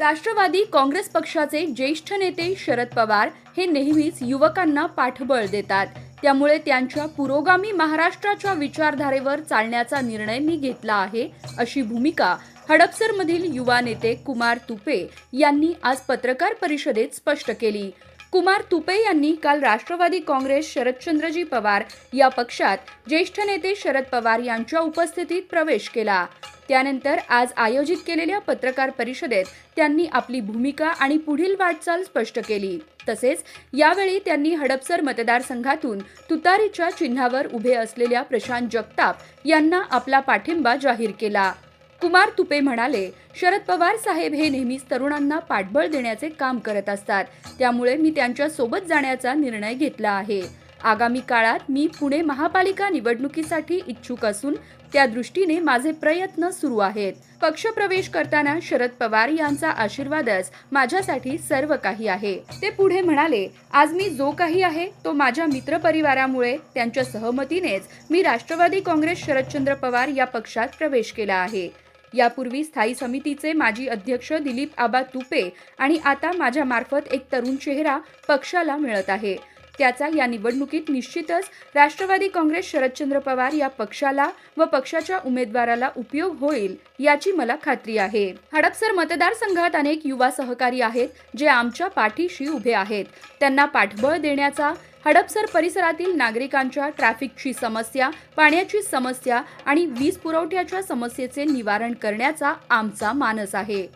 राष्ट्रवादी काँग्रेस पक्षाचे ज्येष्ठ नेते शरद पवार हे नेहमीच युवकांना पाठबळ देतात. त्यामुळे त्यांच्या पुरोगामी महाराष्ट्राच्या विचारधारेवर चालण्याचा निर्णय मी घेतला आहे अशी भूमिका हडपसरमधील युवा नेते कुमार तुपे यांनी आज पत्रकार परिषदेत स्पष्ट केली. कुमार तुपे यांनी काल राष्ट्रवादी काँग्रेस शरदचंद्रजी पवार या पक्षात ज्येष्ठ नेते शरद पवार यांच्या उपस्थितीत प्रवेश केला. त्यानंतर आज आयोजित केलेल्या पत्रकार परिषदेत त्यांनी आपली भूमिका आणि पुढील वाटचाल स्पष्ट केली. तसेच यावेळी त्यांनी हडपसर मतदारसंघातून तुतारीच्या चिन्हावर उभे असलेल्या प्रशांत जगताप यांना आपला पाठिंबा जाहीर केला. कुमार तुपे म्हणाले शरद पवार साहेब हे नेहमीच तरुणांना पाठबळ देण्याचे काम करत असतात. त्यामुळे मी त्यांच्यासोबत जाण्याचा निर्णय घेतला आहे. आगामी काळात मी पुणे महापालिका निवडणुकीसाठी इच्छुक असून त्या दृष्टीने माझे प्रयत्न सुरू आहेत. पक्षप्रवेश करताना शरद पवार यांचा आशीर्वादच माझ्यासाठी सर्व काही आहे. ते पुढे म्हणाले आज मी जो काही आहे तो माझ्या मित्रपरिवारामुळे त्यांच्या सहमतीनेच मी राष्ट्रवादी काँग्रेस शरदचंद्र पवार या पक्षात प्रवेश केला आहे. यापूर्वी स्थायी समितीचे माजी अध्यक्ष दिलीप आबा तुपे आणि आता माझ्यामार्फत एक तरुण चेहरा पक्षाला मिळत आहे. त्याचा या निवडणुकीत निश्चितच राष्ट्रवादी काँग्रेस शरदचंद्र पवार या पक्षाला व पक्षाच्या उमेदवाराला उपयोग होईल याची मला खात्री आहे. हडपसर मतदारसंघात अनेक युवा सहकारी आहेत जे आमच्या पाठीशी उभे आहेत. त्यांना पाठबळ देण्याचा हडपसर परिसरातील नागरिकांच्या ट्रॅफिकची समस्या पाण्याची समस्या आणि वीज पुरवठ्याच्या समस्येचे निवारण करण्याचा आमचा मानस आहे.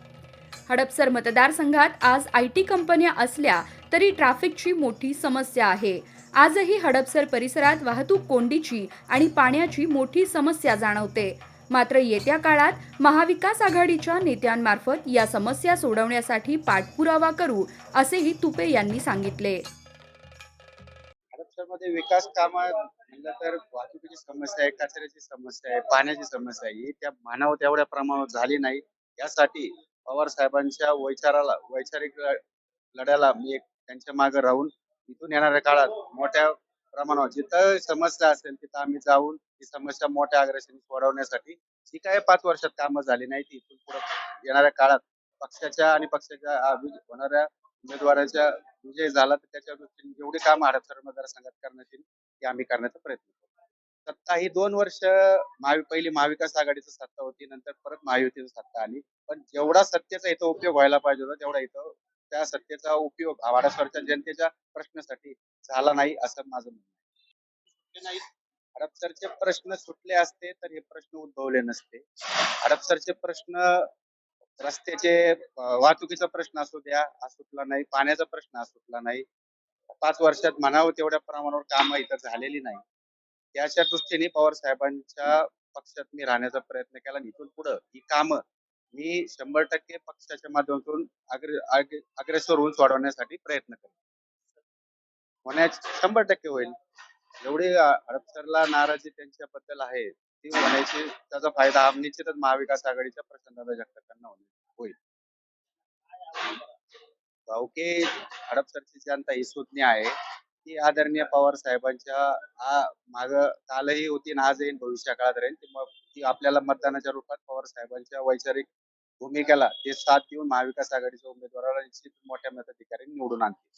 हडपसर मतदारसंघात आज आय टी कंपन्या असल्या तरी ट्रॅफिकची मोठी समस्या आहे. आजही हडपसर परिसरात वाहतूक कोंडीची आणि पाण्याची मोठी समस्या जाणवते. मात्र येत्या काळात महाविकास आघाडीच्या नेत्यांमार्फत या समस्या सोडवण्यासाठी पाठपुरावा करू असेही तुपे यांनी सांगितले. मध्ये विकास काम म्हणलं तर वाहतुकीची समस्या आहे कचऱ्याची समस्या आहे पाण्याची समस्या आहे. ही त्या मानव तेवढ्या प्रमाणात झाली नाही. यासाठी पवार साहेबांच्या वैचाराला वैचारिक लढ्याला मी एक त्यांच्या मागे राहून इथून येणाऱ्या काळात मोठ्या प्रमाणावर जिथं समस्या असेल तिथं आम्ही जाऊन ती समस्या मोठ्या अग्रेसरी सोडवण्यासाठी जी काही पाच वर्षात कामं झाली नाही ती इथून पुढे येणाऱ्या काळात पक्षाच्या आणि पक्षाच्या होणाऱ्या उमेदवाराच्या विजय झाला तर त्याच्या दृष्टीने जेवढी कामं हडपसर मतदारसंघात करण्यात येईल ती आम्ही करण्याचा प्रयत्न सत्ता ही दोन वर्ष महावि पहिली महाविकास आघाडीची सत्ता होती नंतर परत महायुतीची सत्ता आली. पण जेवढा सत्तेचा इथं उपयोग व्हायला पाहिजे होता तेवढा इथं त्या सत्तेचा उपयोग हडपसरच्या जनतेच्या प्रश्नासाठी झाला नाही असं माझं म्हणणं आहे. हडपसरचे प्रश्न सुटले असते तर हे प्रश्न उद्भवले नसते. हडपसरचे प्रश्न रस्त्याचे वाहतुकीचा प्रश्न असू द्या हा सुटला नाही. पाण्याचा प्रश्न हा सुटला नाही. पाच वर्षात म्हणावं तेवढ्या प्रमाणावर कामं इथं झालेली नाही त्याच्या दृष्टीने पवार साहेबांच्या पक्षात मी राहण्याचा प्रयत्न केला इथून पुढं ही कामं मी शंभर टक्के पक्षाच्या माध्यमातून अग्रेसर होऊन सोडवण्यासाठी प्रयत्न करेन. होण्यास शंभर टक्के होईल. एवढी हडपसरला नाराजी त्यांच्याबद्दल आहे ती होण्याची त्याचा फायदा हा निश्चितच महाविकास आघाडीच्या प्रचंडाला जगतापांना होईल. भाऊके हडपसरची जनता ही सुज्ञ आहे. ती आदरणीय पवार साहेबांच्या आ- माग कालही होती आणि आजही भविष्या काळात राहील. ती मग ती आपल्याला मतदानाच्या रूपात पवार साहेबांच्या वैचारिक भूमिकेला ते साथ देऊन महाविकास आघाडीच्या उमेदवाराला निश्चित मोठ्या मताधिकारी निवडून आणतील.